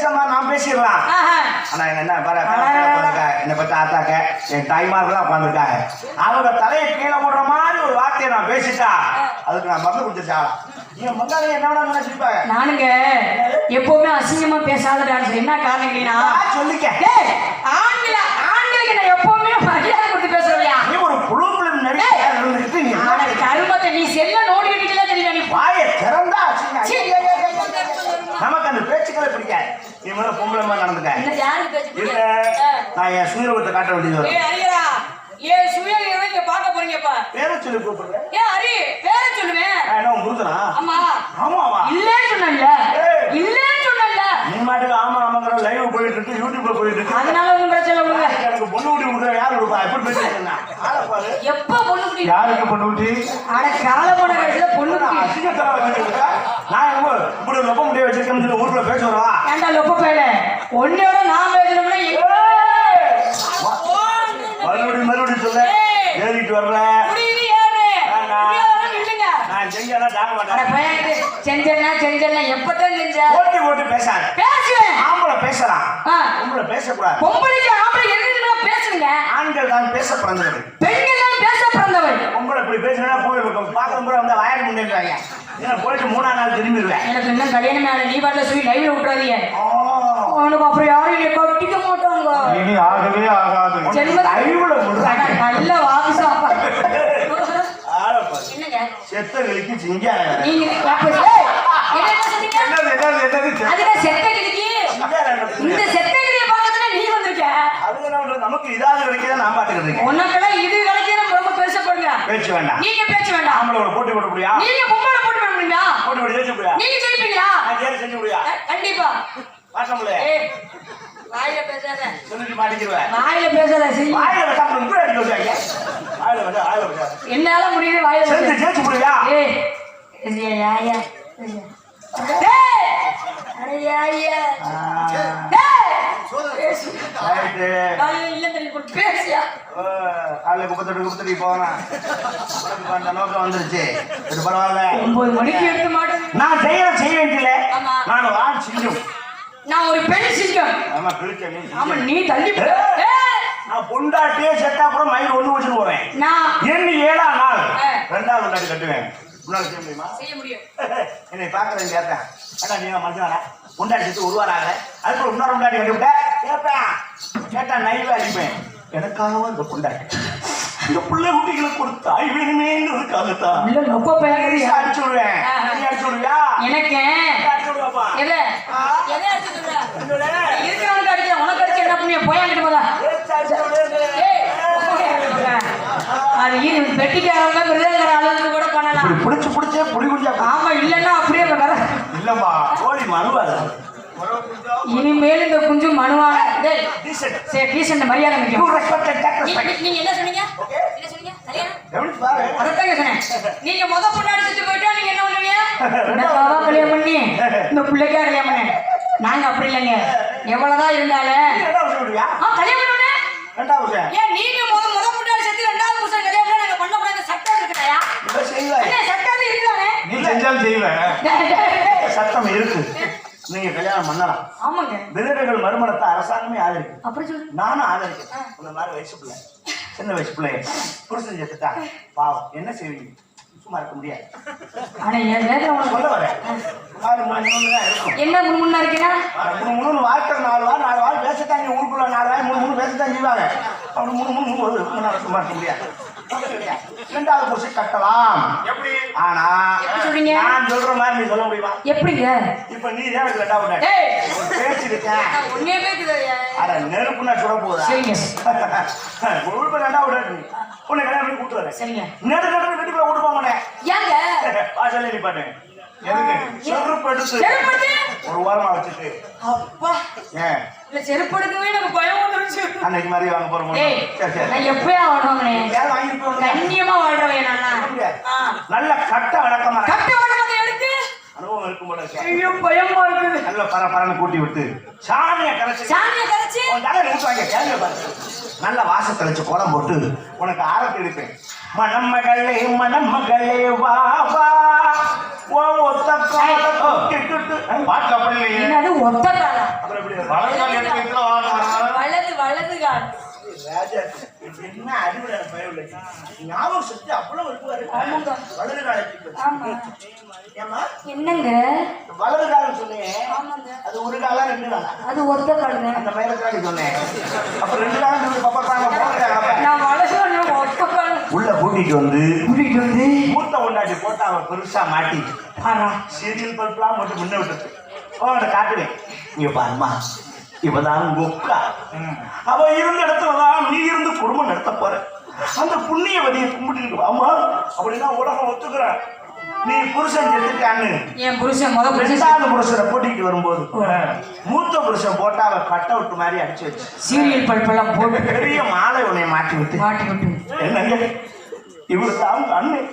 பேசாம நான் பேசிடலாம். ஆனா என்ன பாரு என்னை பத்தி ஆத்தாக்க என் தாய்மார்கள்லாம் உட்காந்துருக்காங்க அவங்க தலையை கீழே போடுற மாதிரி ஒரு வார்த்தையை நான் பேசிட்டா அதுக்கு நான் மருந்து கொடுத்துட்டா. நானுங்க எப்பவுமே அசிங்கமா பேசாத டான்ஸ். என்ன காரணம் இல்லைனா சொல்லிக்க. ஆண்கள ஆண்களுக்கு நான் எப்பவுமே மரியாதை கொடுத்து நீ ஒரு புழு புழு நடிகை இருந்துட்டு நீ என்ன பேசுற? கருமத்தை நீ செல்ல நோடிக்கிட்டே தெரியும் நீ வாயை திறந்தா அசிங்கம். சீ. நமக்கு அந்த பேச்சுக்களை பிடிக்காது நீ முதல்ல பொம்பளை மாதிரி நடந்துக்க என்ன யாருக்கு பேச்சு இல்ல நான் என் சுயரூபத்தை காட்ட வேண்டியது வரும். ஏய் ஹரிகரா ஏ சுயகிரதை நீங்க பார்க்க போறீங்கப்பா. பேரை சொல்லி கூப்பிடுறேன். ஏ ஹரி பேர சொல்லுவேன் என்ன குருதனா ஆமா. ஆமாவா? இல்லன்னு சொன்னல. இல்லன்னு சொன்னல நீ மாட்டுக்கு ஆமா ஆமாங்கிற லைவ் போயிட்டு இருக்கு யூடியூப்ல போயிட்டு இருக்கு. அதனால ஒண்ணும் பிரச்சனை இல்லை எனக்கு பொண்ணு ஊட்டி விடுற யாரு கொடுப்பா? எப்படி பேசுறீங்க ஆளை பாரு. எப்ப பொண்ணு யாருக்கு பொண்ணு ஊட்டி அட கால போன கடைசியில பொண்ணு வச்சிருக்கா நான் இப்படி ரொம்ப முடிய வச்சிருக்கேன்னு சொல்லி ஊருக்குள்ள பேச வரவா ஏன்டா லொப்ப பேல உன்னையோட நான் பேசணும்னா மறுபடியும் மறுபடியும் சொல்ல. ஏறிட்டு வர்ற. முடியுது ஏறு முடியாதவங்க இல்லைங்க. நான் செஞ்சேன்னா தாங்க மாட்டேன். செஞ்சேன்னா செஞ்சேன்னா எப்பதான் செஞ்ச? போட்டி போட்டு பேசாத. பேசுவேன். ஆம்பளை பேசலாம். பொம்பளை பேசக்கூடாது. பொம்பளைக்கு ஆம்பளை பேசுங்க? ஆண்கள் தான் பேச பிறந்தது பெண்கள் தான் பேச பிறந்தவள் பொம்பளை இப்படி பேசினா போய் பார்க்குற முறை வந்து முன்னேறாங்க. ஏன் போயிட்டு மூணாம் நாள் திரும்பிடுவேன். எனக்கு இன்னும் கல்யாணம் ஆகல. நீ பாட்டில் சொல்லி லைவ்ல விட்டுறாதீங்க. அப்புறம் யாரும் என்னை கட்டிக்க மாட்டாங்க இனி ஆகவே ஆகாது. ஜென்ம- நல்ல வாபிசாப்பா செத்தங்களுக்கு சிங்காரம் நீங்க அப்ப- ஏய், என்ன சொன்னீங்க? என்னது என்னது என்னது? அதுதான் செத்த கிளிக்கு சிங்காரம் இந்த செத்த கிளிய நீ வந்திருக்க. அது என்ன பண்றது? நமக்கு இதாவது கிடைக்கிறத நான் பாத்துக்கிட்டு இருக்கேன். உனக்கெல்லாம் இது கிடைக்கும் ரொம்ப பேசப்படுங்க பேச்சு வேண்டாம். நீங்க பேச்சு வேண்டாம். ஆம்பளை போட்டி போட முடியா? நீங்க பொம்பளை போட்டு பண்ணுவீங்களா போட்டி போட்டு ஜெயிச்சு முடியா நீங்க ஜெயிப்பீங்களா? நான் ஜெயிச்சு செஞ்சு முடியா கண்டிப்பா. ஏய் வாயில பேசாத. சொல்லிட்டு மாட்டிக்கிடுவேன் வாயில பேசாத செய் வாயில வச்சா அப்புறம் உங்களை அடிக்க வச்சாங்க வாயில வச்சா வாயில வச்சா என்னால முடியுது வாயில பேச. ஜெயிச்சு முடியா ஏய் இது யா யா டேய் அட யா யா டேய் பேசு. ரைட்டு காலையில இல்ல தெரியும் போட்டு பேசியா? காலைல குப்பத்தட்டு குப்பத்தடி போவேன். உனக்கு அந்த நோக்கம் வந்துருச்சு. இது பரவாயில்ல. ஒன்பது மணிக்கு எடுத்து மாட்டேன் நான் செய்யற செய்ய வேண்டியல. நான் செஞ்சும் நான் ஒரு பெண் சிங்கம். ஆமா நீ ஆமா. நீ தள்ளி நான் பொண்டாட்டியே செத்தா அப்புறம் மயில் ஒண்ணு வச்சுட்டு போவேன். நான் எண்ணி ஏழாம் நாள். ரெண்டாவது முன்னாடி கட்டுவேன். முன்னாடி செய்ய முடியுமா? செய்ய முடியும். என்னை பார்க்கறேன் கேட்டேன் அடா நீங்க மனுஷனாடா முண்டாடி செத்து ஒரு வாரம் ஆகல. அதுக்கு இன்னொரு கட்டி விட்டேன் கேட்பேன். கேட்டா நைவா அடிப்பேன் எனக்காக இந்த பொண்டாட்டி. இந்த பிள்ளை குட்டிகளுக்கு ஒரு தாய் பேசுறியா அடிச்சு விடுவேன். நீ அடிச்சு விடுவியா? எனக்கு. எதை எதை அடிச்சு இருக்கிறவனுக்கு உனக்கு அடிச்சு என்ன புண்ணியம்? போய் அங்கிட்டு போதா அது இது பெட்டிக்காரங்க மிருதங்கிற அளவுக்கு கூட பண்ணலாம். பிடிச்சு பிடிச்சே புடி குடிச்சா ஆமா இல்லன்னா அப்படியே வர இல்லம்மா கோழி மனுவாது இனிமேல் இந்த குஞ்சு மனுவான சரி டீசென்ட் மரியாதை நீங்க என்ன சொன்னீங்க? என்ன சொன்னீங்க? கல்யாணம் சொன்னேன் நீங்க முத பொண்ணாடி செத்து போயிட்டா நீங்க என்ன பண்ணுவீங்க? எனக்காக கல்யாணம் பண்ணி? இந்த பிள்ளைக்கா கல்யாணம் பண்ணேன் நாங்க அப்படி இல்லைங்க. எவ்வளவுதான் இருந்தாலும் கல்யாணம் பண்ணுவேன் ரெண்டாவது ஏன் நீங்க முத முத பொண்ணாடி செத்து ரெண்டாவது புருஷன் கல்யாணம் பண்ணா பண்ணக்கூடாது. சட்டம் இருக்குதாயா? சட்டம் இருக்குதானே? நீ செஞ்சாலும் செய்வேன். சட்டம் இருக்கு. நீங்க கல்யாணம் பண்ணலாம். ஆமாங்க. விதவைகள் மறுமணத்தை அரசாங்கமே ஆதரிக்கும். அப்படி சொல்லு. நானும் ஆதரிக்கிறேன். இந்த மாதிரி வயசு பிள்ளை. சின்ன வயசு பிள்ளை புருஷன் செத்துட்டா பாவம். என்ன செய்வீங்க? இருக்க முடியாது. ஆனா என் வேதனை உனக்கு சொல்ல வரேன். சுமார் மூணு மூணு தான் இருக்கும். என்ன முன்ன இருக்கீங்கன்னா மூணு மூணு வாழ்க்கை நாலு வாரம் நாலு வாரம் பேசத்தாங்க ஊருக்குள்ள நாலு வாரம் மூணு மூணு பேசத்தான் செய்வாங்க. அப்படி மூணு மூணு மூணு ஒரு மூணு சும்மா இருக்க முடியாது. ரெண்டாவது புருஷன் கட்டலாம். எப்படி? ஆனா எப்படி சொல்றீங்க? நான் சொல்ற மாதிரி நீ சொல்ல முடியுமா? எப்படிங்க? இப்ப நீ தான் எனக்கு ரெண்டாவது பேசிருக்கேன் ஒன்னே பேக்குதாயா அட நெருப்புனா சுட போதா சரிங்க. உழுப்ப ரெண்டாவது உன்னை கல்யாணம் பண்ணி கூட்டு வரேன் சரிங்க. நெடு நடு வீட்டுக்குள்ள போக மாட்டேன் ஏங்க? வாசல்ல நிப்பாட்டு செருப்பு ஒரு வாரமா வச்சுட்டு அப்பா. ஏன் இல்ல செருப்படுக்கவே எனக்கு பயம் வந்துருச்சு. அன்னைக்கு மாதிரி வாங்க போறோம் சரி சரி. நான் எப்பயா வாழ்றவனே யாரும் வாங்கிட்டு போங்க கண்ணியமா வாழ்றவன் ஆ. நல்ல கட்ட இருக்கு. கட்ட வழக்கத்தை எடுத்து. அனுபவம் இருக்கும் போல இருக்கு. ஐயோ பயமா இருக்குது. நல்ல பர பரன்னு கூட்டி விட்டு சாமியை கரைச்சு. சாமியை கரைச்சு. உன் தலையில ஊத்துவாங்க கேள்வி பாரு நல்ல வாச தெளிச்சு கோலம் போட்டு உனக்கு ஆரத்தி எடுப்பேன். மணமகளே மணமகளே வா வா. பாட்டுல அப்படி இல்லையே. என்னது ஒத்த காலா அப்புறம் வலது கால் எடுத்து வைத்துல வாங்க வலது வலது கால் ராஜா இது என்ன அறிவுரை பயவுள்ள ஞாபகம் சக்தி அவ்வளவு இருக்குவாரு. வலது காலத்துக்கு ஆமா. ஏமா என்னங்க? வலது காலம் சொன்னேன். ஆமாங்க. அது ஒரு காலா ரெண்டு காலா? அது ஒத்த காலுங்க. அந்த மயிலக்காடி சொன்னேன். அப்ப ரெண்டு காலம் பாப்பா. நான் வலது கால் ஒத்த கால் உள்ள கூட்டிட்டு வந்து கூட்டிட்டு வந்து மூத்த கொண்டாடி போட்டு அவன் பெருசா மாட்டி பாரா. சீரியல் பல்பெல்லாம் மட்டும் முன்ன விட்டுட்டு. ஓ அவனை காட்டுவேன். இங்க பாருமா இவதான் உங்க அக்கா அவ இருந்த இடத்துலதான் நீ இருந்து குடும்பம் நடத்த போற. அந்த புண்ணியவதியை கும்பிட்டு ஆமா அப்படின்னா உலகம் ஒத்துக்கிறேன் நீ புருஷன் செத்துட்டான்னு என் புருஷன் முத ரெண்டாவது புருஷனை கூட்டிட்டு வரும்போது மூத்த புருஷன் போட்டா அவ கட் அவுட் மாதிரி அடிச்சு வச்சு. சீரியல் பல்பெல்லாம் போட்டு பெரிய மாலை உன்னை மாட்டி விட்டு. மாட்டி விட்டு. என்னங்க? இவரு தான் உங்க அண்ணன்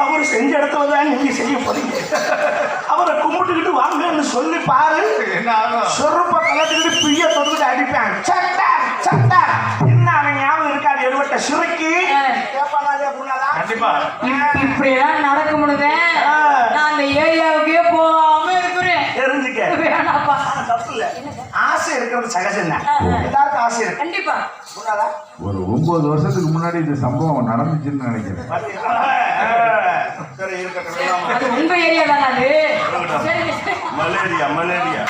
அவர் செஞ்ச இடத்துல தான் நீங்க செய்ய போறீங்க. அவரை கும்பிட்டுக்கிட்டு வாங்கன்னு சொல்லி பாரு. என்ன ஆகும்? சொருப்ப கலத்துக்கிட்டு பிய தொட்டுக்கிட்டு அடிப்பேன். சட்டா சட்டா. என்ன அவன் ஞாபகம் இருக்காது எழுவட்ட சுருக்கி. இப்படி எல்லாம் நடக்க முடியுது ஆ. நான் அந்த ஏரியாவுக்கே போகாம இருக்கிறேன் தெரிஞ்சுக்க. வேணாப்பா. தப்பு இல்ல ஆசை இருக்கிறது சகஜம் தான். எல்லாருக்கும் ஆசை இருக்கு. கண்டிப்பா. புண்ணாதா ஒரு ஒன்பது வருஷத்துக்கு முன்னாடி இந்த சம்பவம் நடந்துச்சுன்னு நினைக்கிறேன். உங்க ஏரியா தானே அது? சரி மலேரியா மலேரியா.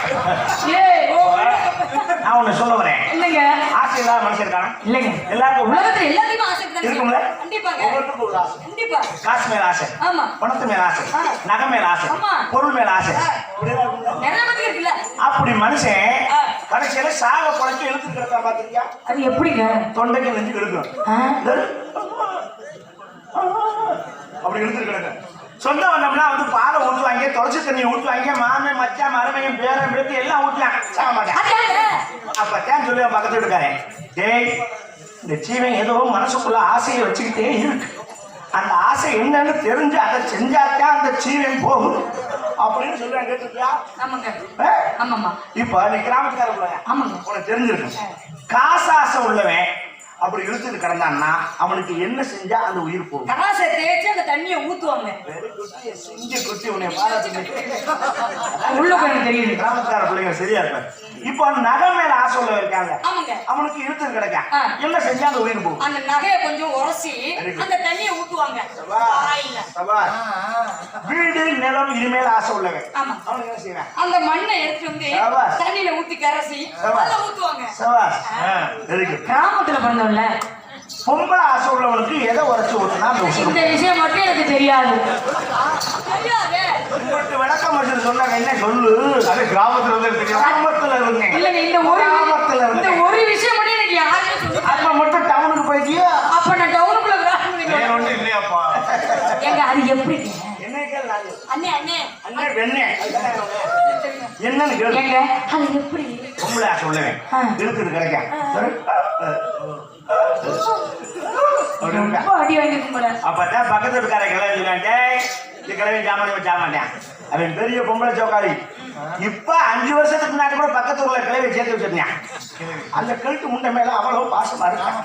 நான் ஒண்ணு சொல்ல வரேன். இல்லைங்க. ஆசை இல்லாத மனுஷன் இருக்கானா? இல்லைங்க. எல்லாருக்கும் உலகத்துல எல்லாத்தையுமே ஆசை இருக்கும்ல? கண்டிப்பா. காசு மேல ஆசை. ஆமா. பணத்து மேல ஆசை. நகை மேல ஆசை. ஆமா. பொருள் மேல ஆசை. அப்படி மனுஷன். கடைசியில சாக குழந்தை எழுத்து கிடக்கா பாத்திருக்கியா? அது எப்படிங்க? தொண்டைக்கு நெஞ்சு கிடக்கும்? அப்படி எழுத்து கிடக்கும். சொந்த வந்தோம்னா வந்து பாலை ஊற்றுவாங்க தொலைச்சி தண்ணி ஊற்றுவாங்க மாமே மச்சான் மருமையும் பேரன் பேத்தி எல்லாம் ஊற்றுவாங்க சாக மாட்டேன்? அப்பத்தான் சொல்லுவேன் பக்கத்து வீட்டுக்காரன் டேய் இந்த ஜீவன் ஏதோ மனசுக்குள்ள ஆசையை வச்சுக்கிட்டே இருக்கு. அந்த ஆசை என்னன்னு தெரிஞ்சு அதை செஞ்சாத்தான் அந்த ஜீவன் போகும். அப்படின்னு சொல்லுவேன் கேட்டுருக்கியா? ஆமாங்க? ஆமாம்மா. இப்ப நீ கிராமத்துக்கார ஆமாங்க. உனக்கு தெரிஞ்சிருக்கும். காசு ஆசை உள்ளவன் அப்படி இழுத்துட்டு கிடந்தான்னா அவனுக்கு என்ன செஞ்சா அந்த உயிர் போகும்? காசை தேய்ச்சி அந்த தண்ணியை ஊத்துவாங்க. சிங்க குட்டி உன்னை உள்ள போய் தெரியுது. கிராமத்துக்கார பிள்ளைங்க சரியா இருப்பாங்க இப்போ நகை மேல ஆசை உள்ளவன் இருக்காங்க. ஆமாங்க. அவனுக்கு இழுத்து கிடைக்கான் ஆ. என்ன செஞ்சா அந்த உயிர் போகும்? அந்த நகையை கொஞ்சம் உரசி. அந்த தண்ணியை ஊத்துவாங்க. வீடு நிலம் இனிமேல் ஆசை உள்ளவன் ஆமா. அவனுக்கு என்ன செய்வேன்? அந்த மண்ணை எடுத்துட்டு வந்து. தண்ணியில ஊத்தி கரைசி ஊத்துவாங்க. சபாஷ். ஆ. இருக்கு கிராமத்துல பிறந்தோம்ல பொம்பளை ஆசை உள்ளவனுக்கு எதை உரைச்சு உசுறு. இந்த விஷயம் மட்டும் எனக்கு தெரியாது. தெரியாதே. உங்களுக்கு விளக்கம் வச்சு சொன்னாங்க என்ன சொல்லு? அது கிராமத்துல வந்து தெரியும் கிராமத்துல இருந்தேன் இல்லங்க இந்த ஒரு கிராமத்துல இந்த ஒரு விஷயம் மட்டும் எனக்கு யாருமே அப்ப மட்டும் டவுனுக்கு போயிட்டியா? அப்ப நான் டவுனுக்குள்ள கிராமத்துக்கு ஒண்ணும் இல்லையாப்பா? எங்க அது நானு அண்ணே அண்ணே. அண்ணே வெண்ணே. என்னன்னு கேளு. எங்க அது எப்படி? பொம்பளை ஆசை உள்ளவன். இருக்குது கிடைக்கும் ரொம்ப அடி வாங்கிருக்கும் அப்பதான் பக்கத்து வீட்டுக்கார கிளம்பி இந்த கிளம்பி ஜாமான் வச்சாமாட்டேன் அவன் பெரிய பொம்பளை சோக்காரி இப்ப அஞ்சு வருஷத்துக்கு முன்னாடி கூட பக்கத்து ஊர்ல கிளவி சேர்த்து வச்சிருந்தேன் அந்த கழுத்து முண்டை மேல அவ்வளவு பாசமா இருக்கான்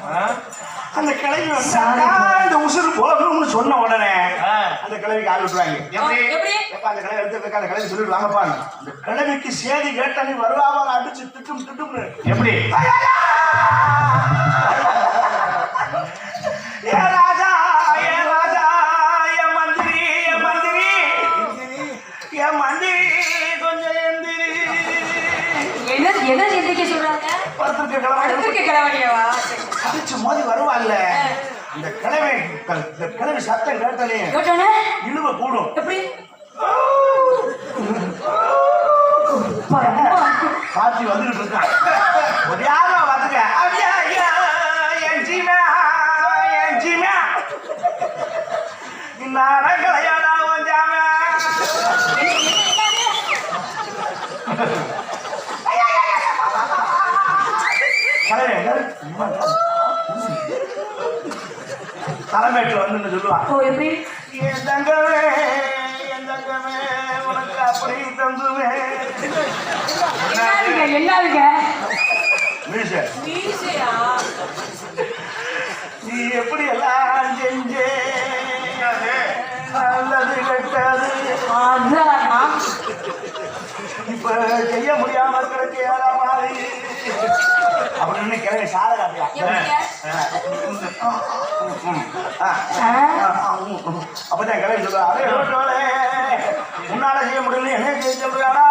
அந்த கிளவி வந்தாக்கா இந்த உசுறு போகணும்னு சொன்ன உடனே. அந்த கிளவிக்கு ஆள் விட்டுருவாங்க. எப்படி? எப்படி? எப்ப அந்த கிளவி எடுத்து அந்த கிளவி சொல்லிட்டு வாங்கப்பா. அந்த கிளவிக்கு சேதி கேட்ட நீ வருவாமல் அடிச்சு திட்டும் திட்டும்னு. எப்படி? கிளவடியவா அடிச்சு மோதி வருவாள்ல. இந்த கிழமை இந்த கிழமை சத்தம் கேட்டாலே இழுவ கூடும். எப்படி? பாத்தி வந்துட்டு இருக்கான் ஒரு யாரோ வந்துங்க என் ஜீமா என் ஜீமா நடக்கலையாடா உன் ஜாமா. தலைமைட்டு வந்து சொல்லுவான் ஓ எப்படி? என் தங்கமே என் தங்கமே உனக்கு அப்படி தந்துவேன் என்னதுங்க நீ எப்படி எல்லாம் செஞ்சே நல்லது கெட்டது. இப்ப இப்ப செய்ய முடியாம இருக்கிறது ஏறாமாரி அப்படின்னு கிழங்கு சாத காட்டியா அப்பதான் கிழங்கு சொல்றாரு செய்ய முடியல என்ன செய்ய சொல்றானா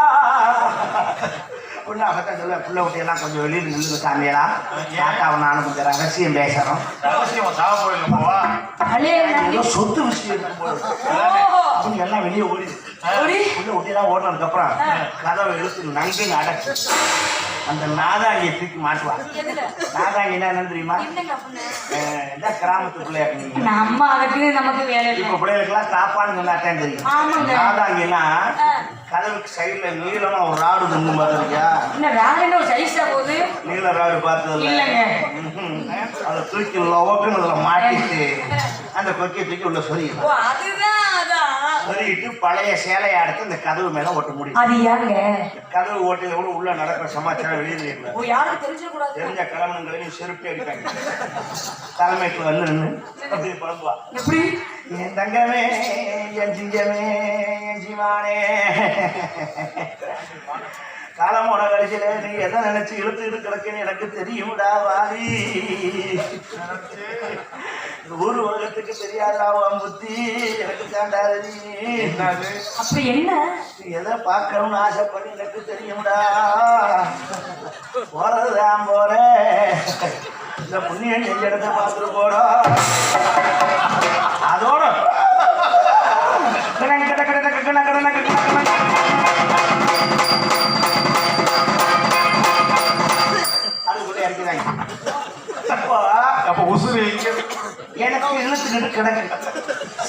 பொண்ணு அப்பதான் பிள்ளை குட்டியெல்லாம் கொஞ்சம் வெளியில் நின்று சாமியெல்லாம் தாத்தாவும் நானும் கொஞ்சம் ரகசியம் பேசுறோம் சொத்து விஷயம் அவங்க எல்லாம் வெளியே ஓடிது பிள்ளை குட்டியெல்லாம் ஓடினதுக்கப்புறம் கதவை எழுத்து நன்கு அடைச்சு அந்த நாதாங்கியை தூக்கி மாட்டுவா எதுல? நாதாங்கி என்ன தெரியுமா? இதான் கிராமத்து பிள்ளையா நீங்க நம்ம அதுக்கு நமக்கு வேலை இல்லை. இப்ப பிள்ளைகளுக்கெல்லாம் சாப்பாடு சொன்னாத்தான் தெரியும். நாதாங்கினா. கதவுக்கு சைடுல நீளமா ஒரு ராடு தந்து பார்த்துருக்கியா என்ன வேலைன்னு ஒரு சைஸா போகுது? நீள ராடு பார்த்தது இல்லைங்க. அதை தூக்கி லோக்குன்னு அதுல மாட்டிட்டு அந்த கொக்கியை தூக்கி உள்ள சொல்லி சொல்லிட்டு பழைய சேலையை அடுத்து இந்த கதவு மேல ஒட்ட முடியும். அது ஏங்க கதவு ஓட்டையில கூட உள்ள நடக்கிற சமாச்சாரம் வெளியே தெரியக்கூடாது ஓ யாருக்கு தெரிஞ்சிடக்கூடாது? தெரிஞ்ச கிழமனுங்களையும் செருப்பி அடிப்பாங்க. தலைமைக்கு வந்து நின்று அப்படி பழம்புவா எப்படி? என் தங்கமே என் சிங்கமே என் ஜீவானே காலமோட கடைசியில நீ எதை நினைச்சு இழுத்துக்கிட்டு கிடக்குன்னு எனக்கு தெரியும்டா வாரி ஊர் உலகத்துக்கு தெரியாதாவாம் புத்தி எனக்கு தாண்டாரதி அப்ப என்ன? எதை பார்க்கணும்னு ஆசைப்படி எனக்கு தெரியும்டா. போறதுதான் போறேன். இந்த புண்ணிய நெஞ்ச இடத்த பார்த்துட்டு போறோம் அதோட. அதுக்குள்ள இறக்கிறாங்க அப்போ. அப்போ உசுறு எங்கே எனக்கு இழுத்துக்கிட்டு கிடக்கு.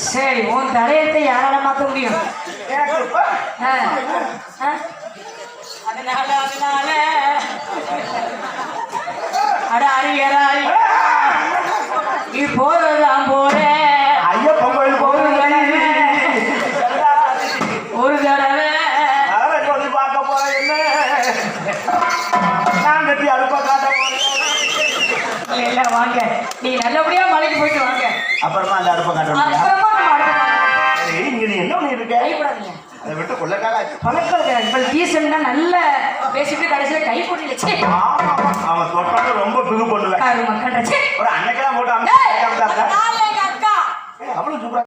சரி உன் தலையத்தை யாரால மாத்த முடியும். அதனால அதனால. அட அறியறாய் நீ போறதுதான் போற. ஐயப்பன் கோயில் போகிறேன் ஒரு தடவை. பார்க்க போறேன் என்ன? நான் கட்டி அடுப்ப வாங்க வாங்க. நீங்க நல்லபடியா மலைக்கு போயிட்டு வாங்க. அப்புறமா அந்த அடுப்பை காட்டுறோம் என்ன பண்ணிருக்க? அதை விட்டு கொள்ளக்காக பழக்கொள்ளக்காக இப்போ டீசெண்டா நல்ல பேசிட்டு கடைசியில் கை போட்டுச்சு அவன் தொட்டாங்க ரொம்ப பிகு பண்ணுவேன் ஒரு அன்னைக்கெல்லாம் போட்டு